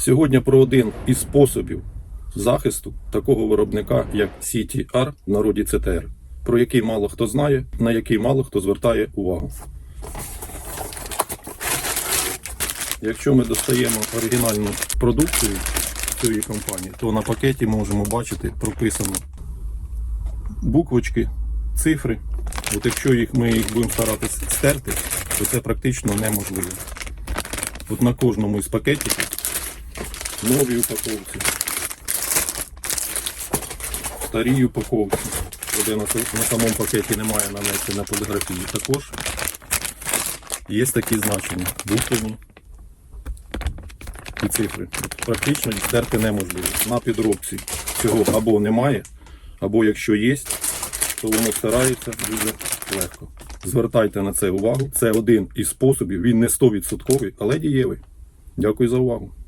Сьогодні про один із способів захисту такого виробника, як CTR, в народі CTR, про який мало хто знає, на який мало хто звертає увагу. Якщо ми достаємо оригінальну продукцію цієї компанії, то на пакеті можемо бачити прописано буквочки, цифри. От якщо їх, ми їх будемо старатися стерти, то це практично неможливо. От на кожному із пакетиків нові упаковці, старі упаковці, де на, на самому пакеті немає нанесення поліграфії. Також є такі значення, буквені і цифри. Практично їх стерти неможливо. На підробці цього або немає, або якщо є, то воно стирається дуже легко. Звертайте на це увагу. Це один із способів, він не 100%, але дієвий. Дякую за увагу.